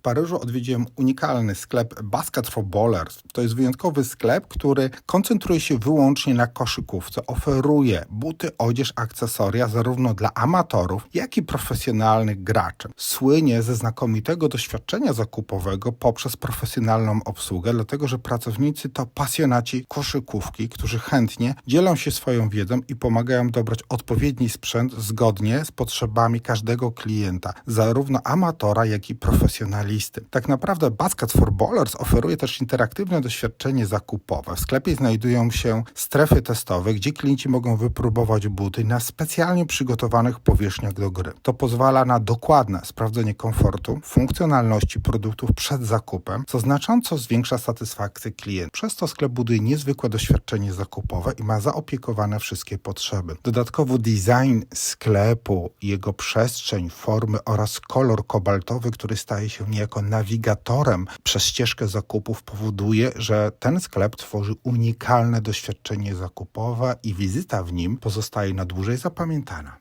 W Paryżu odwiedziłem unikalny sklep Basket for. To jest wyjątkowy sklep, który koncentruje się wyłącznie na koszykówce. Oferuje buty, odzież, akcesoria zarówno dla amatorów, jak i profesjonalnych graczy. Słynie ze znakomitego doświadczenia zakupowego poprzez profesjonalną obsługę, dlatego że pracownicy to pasjonaci koszykówki, którzy chętnie dzielą się swoją wiedzą i pomagają dobrać odpowiedni sprzęt zgodnie z potrzebami każdego klienta, zarówno amatora, jak i profesjonalisty. Tak naprawdę Basket for Ballers oferuje też interaktywne doświadczenie zakupowe. W sklepie znajdują się strefy testowe, gdzie klienci mogą wypróbować buty na specjalnie przygotowanych powierzchniach do gry. To pozwala na dokładne sprawdzenie komfortu, funkcjonalności produktów przed zakupem, co znacząco zwiększa satysfakcję klienta. Przez to sklep buduje niezwykłe doświadczenie zakupowe i ma zaopiekowane wszystkie potrzeby. Dodatkowo design sklepu, jego przestrzeń, formy oraz kolor kobaltowy, który staje się niejako nawigatorem przez ścieżkę zakupów, powoduje, że ten sklep tworzy unikalne doświadczenie zakupowe i wizyta w nim pozostaje na dłużej zapamiętana.